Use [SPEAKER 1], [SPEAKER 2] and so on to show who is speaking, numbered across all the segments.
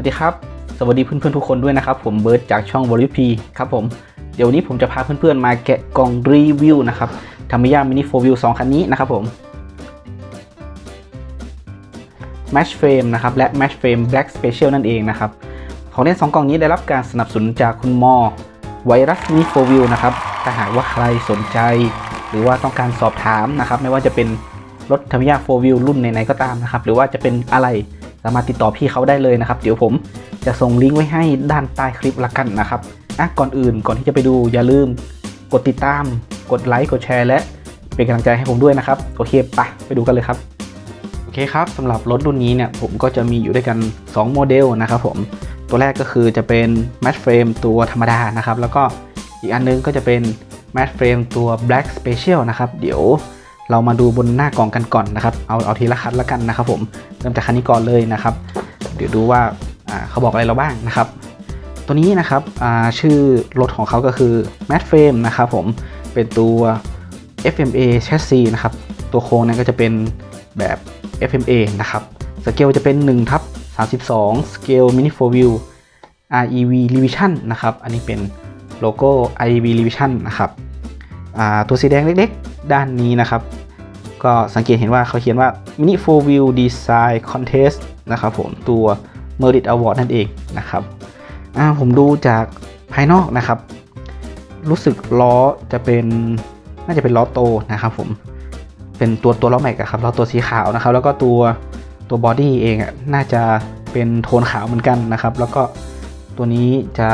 [SPEAKER 1] วัสดีครับ สวัสดีเพื่อนๆทุกคนด้วยนะครับ ผมเบิร์ดจากช่องวอลลพีครับผม เดี๋ยววันนี้ผมจะพาเพื่อนๆมาแกะกล่องรีวิวนะครับทามิยามินิโฟวิวสองคันนี้นะครับผม Match Frame นะครับและ Match Frame Black Special นั่นเองนะครับ ของเล่น2กล่องนี้ได้รับการสนับสนุนจากคุณมอไวรัสมินิโฟวิวนะครับ ถ้าหากว่าใครสนใจ หรือว่าต้องการสอบถามนะครับ ไม่ว่าจะเป็นรถทามิยาโฟวิวรุ่นไหนๆก็ตามนะครับ หรือว่าจะเป็นอะไร สามารถติดต่อพี่เขาได้เลยนะครับ เดี๋ยวผมจะส่งลิงก์ไว้ให้ด้านใต้คลิปละกันนะครับอะก่อนอื่นก่อนที่จะไปดูอย่าลืมกดติดตาม กดไลค์กดแชร์และเป็นกำลังใจให้ผมด้วยนะครับโอเคไปไปดูกันเลยครับโอเคครับสำหรับรถรุ่นนี้เนี่ยผมก็จะมีอยู่ด้วยกัน 2 โมเดลนะครับผมตัวแรกก็คือจะเป็น Match Frame ตัวธรรมดานะครับแล้วก็อีกอันนึงก็จะเป็น Match Frame ตัว Black Special นะครับ เดี๋ยว เรามาดูบนหน้ากล่องกันก่อนนะครับ เอาเอาทีละคันละกันนะครับ ผมเริ่มจากคันนี้ก่อนเลยนะครับ เดี๋ยวดูว่าเขาบอกอะไรเราบ้างนะครับ ตัวนี้นะครับชื่อรถของเขาก็คือ Mat Frame นะครับผมเป็นตัว FMA chassis นะครับ ตัวโครงนั้นก็จะเป็นแบบ FMA นะครับสเกลจะเป็น1ทับ32สเกล Mini 4 Wheel REV Revision นะครับ อันนี้เป็นโลโก้ REV Revision นะครับตัวสีแดงเล็กๆ ด้านนี้นะครับ ก็สังเกตเห็นว่าเขาเขียนว่า Mini 4 Wheel Design Contest นะครับผมตัว Merit Award นั่นเองนะครับอ่าผมดูจากภายนอกนะครับ รู้สึกล้อจะเป็นน่าจะเป็นล้อโตนะครับผมเป็นตัวตัวล้อแม็กอะครับล้อตัวสีขาวนะครับ แล้วก็ตัวตัวบอดี้เองอะน่าจะเป็นโทนขาวเหมือนกันนะครับ แล้วก็ตัวนี้จะ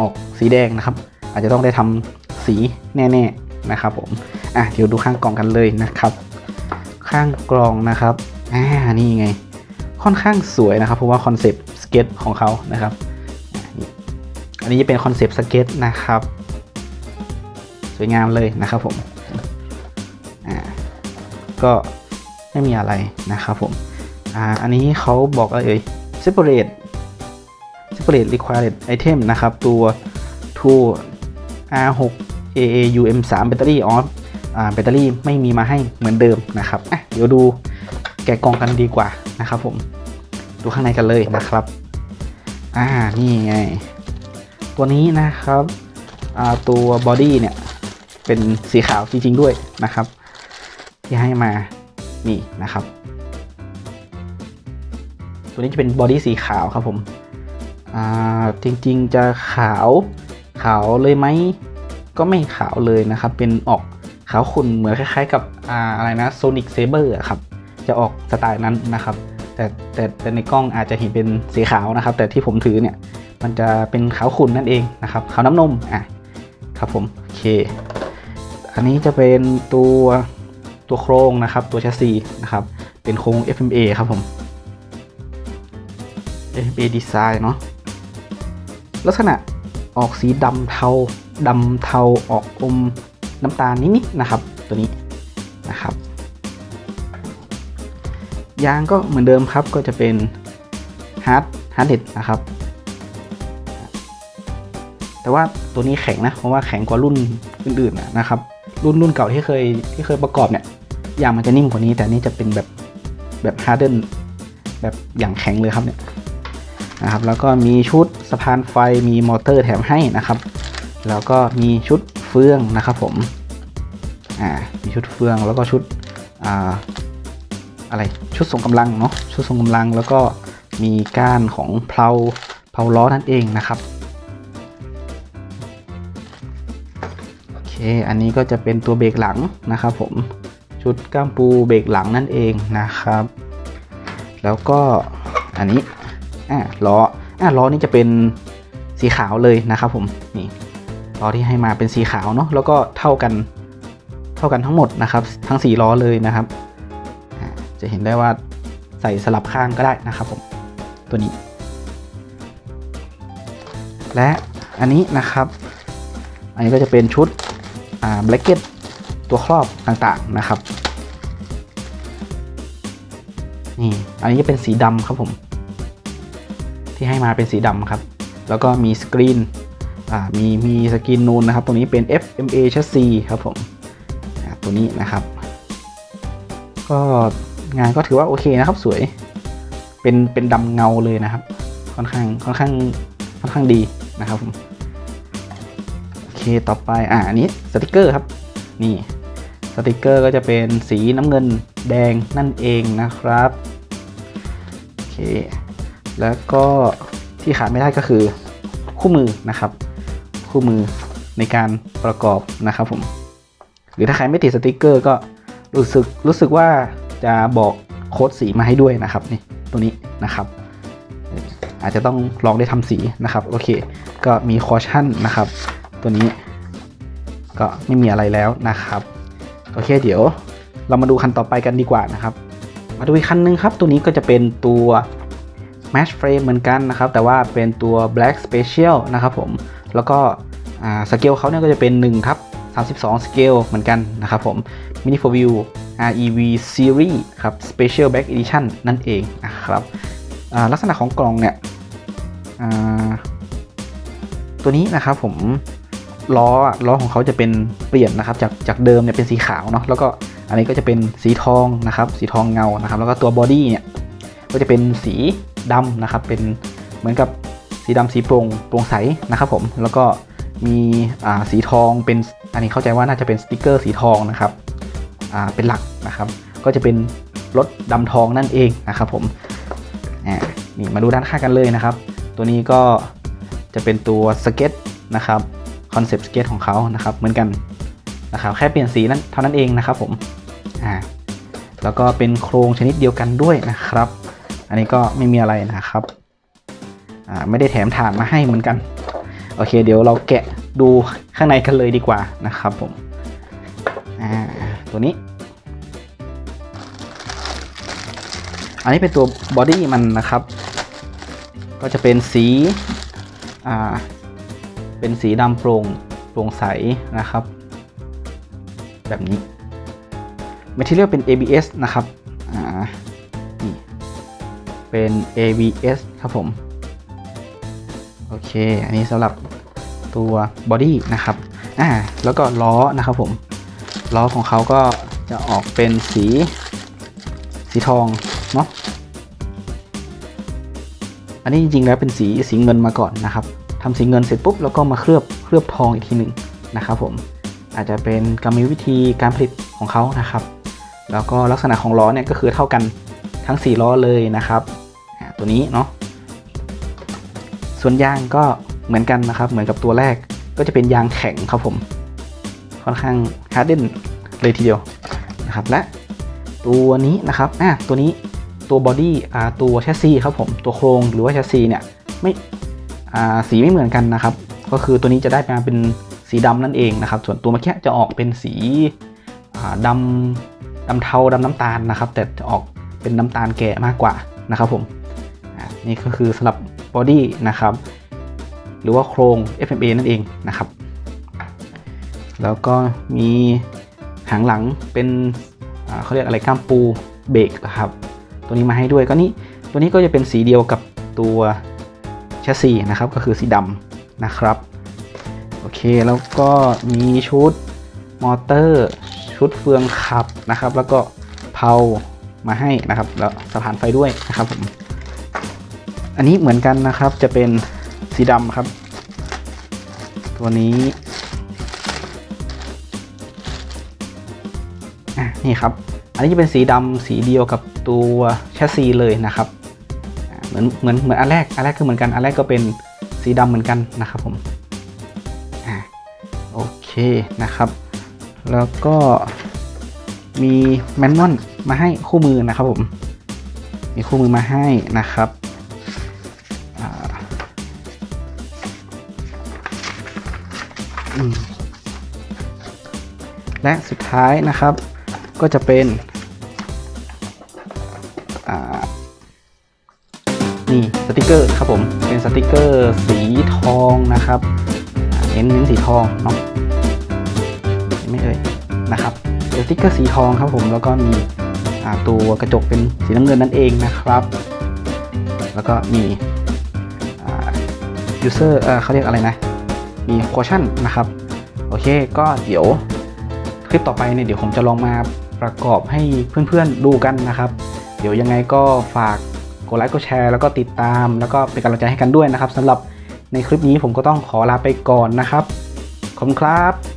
[SPEAKER 1] ออกสีแดงนะครับ อาจจะต้องได้ทำสีแน่ๆนะครับผมอะเดี๋ยวดูข้างกล่องกันเลยนะครับ ข้างกล่องนะครับอ่านี่ไง ค่อนข้างสวยนะครับเพราะว่าคอนเซปต์สเก็ตของเขานะครับ อันนี้จะเป็นคอนเซปต์สเก็ตนะครับ สวยงามเลยนะครับผมอ่าก็ไม่มีอะไรนะครับผมอ่าอันนี้เขาบอกอะไรเอ่ย separate separate required item นะครับ ตัว tool R6 AAUM3 แบตเตอรี่ออฟ แบตเตอรี่ไม่มีมาให้เหมือนเดิมนะครับอะเดี๋ยวดูแกะกล่องกันดีกว่านะครับผมดูข้างในกันเลยนะครับอ่านี่ไง ตัวนี้นะครับอ่าตัวบอดี้เนี่ยเป็นสีขาวจริง ๆ ด้วยนะครับ ที่ให้มานี่นะครับ ตัวนี้จะเป็นบอดี้สีขาวครับผมอ่าจริง ๆ จะขาวขาวเลยไหมก็ไม่ขาวเลยนะครับ เป็นออก ขาวขุ่นเหมือนคล้ายๆ กับอ่าอะไรนะโซนิกเซเบอร์ครับจะออกสไตล์นั้นนะครับ แต่แต่แต่ในกล้องอาจจะเห็นเป็นสีขาวนะครับ แต่ที่ผมถือเนี่ยมันจะเป็นขาวขุ่นนั่นเองนะครับขาวน้ำนมอะครับผมโอเค อันนี้จะเป็นตัวตัวโครงนะครับ ตัวแชสซีนะครับ เป็นโครง FMA ครับผม FMA Design เนาะลักษณะออกสีดำเทาดำเทาออกอม น้ำตาลนิดๆนะครับ ตัวนี้นะครับ ยางก็เหมือนเดิมครับก็จะเป็นฮาร์ดฮาร์ดเด็ดนะครับ แต่ว่าตัวนี้แข็งนะเพราะว่าแข็งกว่ารุ่นอื่นๆนะครับ รุ่นรุ่นเก่าที่เคยที่เคยประกอบเนี่ยยางมันจะนิ่มกว่านี้ แต่นนี่จะเป็นแบบแบบฮาร์ดเดนแบบอย่างแข็งเลยครับเนี่ยนะครับ แล้วก็มีชุดสะพานไฟมีมอเตอร์แถมให้นะครับ แล้วก็มีชุด เฟืองนะครับผมอ่ามีชุดเฟืองแล้วก็ชุดอ่าอะไรชุดส่งกำลังเนาะชุดส่งกำลังแล้วก็มีก้านของเพลาเพลาล้อนั่นเองนะครับโอเคอันนี้ก็จะเป็นตัวเบรกหลังนะครับผมชุดก้ามปูเบรกหลังนั่นเองนะครับ แล้วก็อันนี้อ่าล้ออ่าล้อนี่จะเป็นสีขาวเลยนะครับผมนี่ ล้อที่ให้มาเป็นสีขาวเนาะแล้วก็เท่ากันเท่ากันทั้งหมดนะครับ ทั้ง 4 ล้อเลยนะครับ จะเห็นได้ว่าใส่สลับข้างก็ได้นะครับผมตัวนี้ และอันนี้นะครับ อันนี้ก็จะเป็นชุดอ่าแบล็กเก็ตตัวครอบต่างๆนะครับนี่อันนี้จะเป็นสีดำครับผม ที่ให้มาเป็นสีดำครับ แล้วก็มีสกรีน มีมีสกรีนนูนนะครับตรงนี้เป็น FMA chassis ครับผมตัวนี้นะครับ ก็งานก็ถือว่าโอเคนะครับสวย เป็นเป็นดำเงาเลยนะครับ ค่อนข้างค่อนข้างค่อนข้างดีนะครับผมโอเคต่อไปอ่าอันนี้สติกเกอร์ครับ นี่สติกเกอร์ก็จะเป็นสีน้ำเงินแดงนั่นเองนะครับโอเคแล้วก็ที่ขาดไม่ได้ก็คือคู่มือนะครับ คู่มือในการประกอบนะครับผม หรือถ้าใครไม่ติดสติกเกอร์ก็รู้สึกรู้สึกว่าจะบอกโค้ดสีมาให้ด้วยนะครับนี่ตัวนี้นะครับอาจจะต้องลองได้ทำสีนะครับโอเค ก็มีคอชั่นนะครับ ตัวนี้ก็ไม่มีอะไรแล้วนะครับโอเค เดี๋ยวเรามาดูคันต่อไปกันดีกว่านะครับ มาดูอีกคันนึงครับ ตัวนี้ก็จะเป็นตัว Match Frame เหมือนกันนะครับ แต่ว่าเป็นตัว Black Special นะครับผม แล้วก็สเกลเขาเนี่ยก็จะเป็น1ทับ32 สเกลเหมือนกันนะครับผม Mini 4 View REV Series ครับ Special Back Edition นั่นเองนะครับลักษณะของกล่องเนี่ยตัวนี้นะครับผมล้อล้อของเขาจะเป็นเปลี่ยนนะครับจากจากเดิมเนี่ยเป็นสีขาวเนาะแล้วก็อันนี้ก็จะเป็นสีทองนะครับสีทองเงานะครับแล้วก็ตัวบอดี้เนี่ยก็จะเป็นสีดำนะครับเป็นเหมือนกับ สีดำสีโปร่งโปร่งใสนะครับผมแล้วก็มีสีทองเป็นอันนี้เข้าใจว่าน่าจะเป็นสติกเกอร์สีทองนะครับเป็นหลักนะครับ ก็จะเป็นรถดำทองนั่นเองนะครับผมนี่มาดูด้านข้างกันเลยนะครับ ตัวนี้ก็จะเป็นตัวสเก็ตนะครับคอนเซปต์สเก็ตของเขานะครับเหมือนกันนะครับแค่เปลี่ยนสีนั้นเท่านั้นเองนะครับผมอ่าแล้วก็เป็นโครงชนิดเดียวกันด้วยนะครับ อันนี้ก็ไม่มีอะไรนะครับ ไม่ได้แถมฐานมาให้เหมือนกัน โอเค เดี๋ยวเราแกะดูข้างในกันเลยดีกว่านะครับผมตัวนี้ อันนี้เป็นตัวบอดี้มันนะครับ ก็จะเป็นสีเป็นสีดำโปร่งโปร่งใสนะครับ แบบนี้ Material เป็น ABS นะครับ อ่า นี่ เป็น ABS ครับผม โอเค อันนี้สำหรับตัวบอดี้นะครับอ่าแล้วก็ล้อนะครับผมล้อของเขาก็จะออกเป็นสีสีทองเนาะอันนี้จริงๆแล้วเป็นสีสีเงินมาก่อนนะครับทำสีเงินเสร็จปุ๊บแล้วก็มาเคลือบเคลือบทองอีกทีหนึ่งนะครับผมอาจจะเป็นกรรมวิธีการผลิตของเขานะครับ แล้วก็ลักษณะของล้อเนี่ยก็คือเท่ากันทั้ง 4 ล้อเลยนะครับตัวนี้เนาะ ส่วนยางก็เหมือนกันนะครับ เหมือนกับตัวแรกก็จะเป็นยางแข็งครับผม ค่อนข้างฮาร์ดเดนเลยทีเดียวนะครับและตัวนี้นะครับอะตัวนี้ตัวบอดี้อ่าตัวแชสซีครับผมตัวโครงหรือว่าแชสซีเนี่ยไม่อ่าสีไม่เหมือนกันนะครับ ก็คือตัวนี้จะได้มาเป็นสีดำนั่นเองนะครับ ส่วนตัวเมื่อกี้จะออกเป็นสีอ่าดำดำเทาดำน้ำตาลนะครับ แต่จะออกเป็นน้ำตาลแก่มากกว่านะครับผมนี่ก็คือสำหรับ บอดี้นะครับ หรือว่าโครง FMA นั่นเองนะครับ แล้วก็มีหางหลังเป็นเขาเรียกอะไรก้ามปูเบรกนะครับ ตัวนี้มาให้ด้วยก็นี่ตัวนี้ก็จะเป็นสีเดียวกับตัวแชสซีนะครับ ก็คือสีดำนะครับ โอเคแล้วก็มีชุดมอเตอร์ชุดเฟืองขับนะครับ แล้วก็เพามาให้นะครับ แล้วสะพานไฟด้วยนะครับผม อันนี้เหมือนกันนะครับจะเป็นสีดำครับ ตัวนี้นี่ครับ อันนี้จะเป็นสีดำสีเดียวกับตัวแชสซีเลยนะครับเหมือนเหมือนเหมือนอันแรกอันแรกคือเหมือนกันอันแรกก็เป็นสีดำเหมือนกันนะครับผมอโอเคนะครับ แล้วก็มีแมนนวลมาให้คู่มือนะครับผมมีคู่มือมาให้นะครับ และสุดท้ายนะครับ ก็จะเป็นนี่สติกเกอร์ครับผมเป็นสติกเกอร์สีทองนะครับอ่าเน้นเน้นสีทองเนาะไม่เอ่ยนะครับสติกเกอร์สีทองครับผมแล้วก็มีตัวกระจกเป็นสีน้ำเงินนั่นเองนะครับ แล้วก็มี user เอ่อเขาเรียกอะไรนะ มี caution นะครับ โอเคก็เดี๋ยว ลิปต่อไปเนี่ยเดี๋ยวผมจะลองมาประกอบให้เพื่อนๆดูกันนะครับ เดี๋ยวยังไงก็ฝากกดไลค์กดแชร์แล้วก็ติดตาม แล้วก็เป็นกำลังใจให้กันด้วยนะครับสำหรับในคลิปนี้ผมก็ต้องขอลาไปก่อนนะครับ ขอบคุณครับ